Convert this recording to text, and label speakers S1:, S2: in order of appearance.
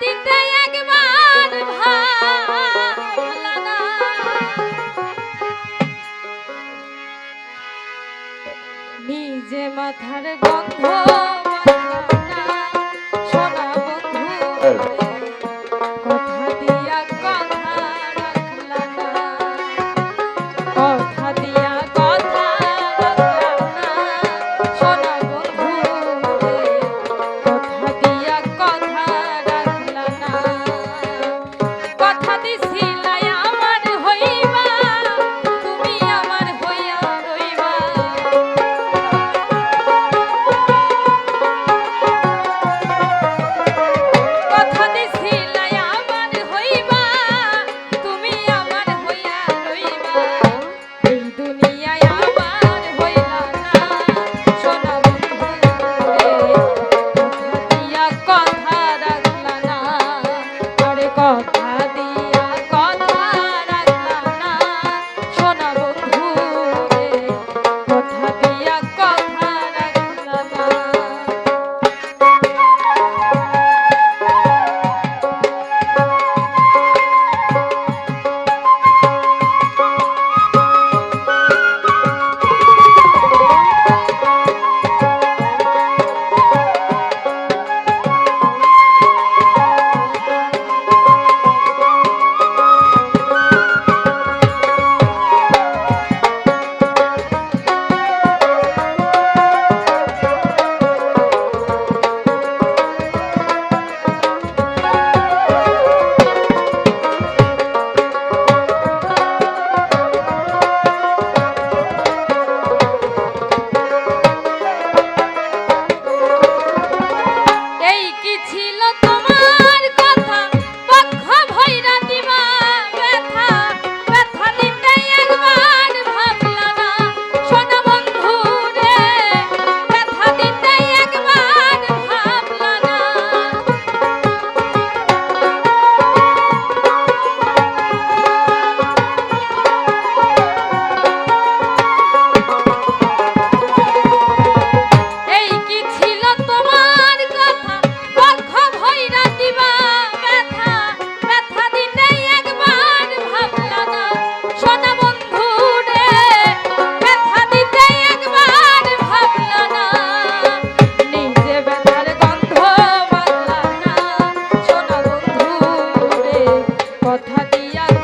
S1: দিতে একবার নিজে মাথার গন্ধ Yeah.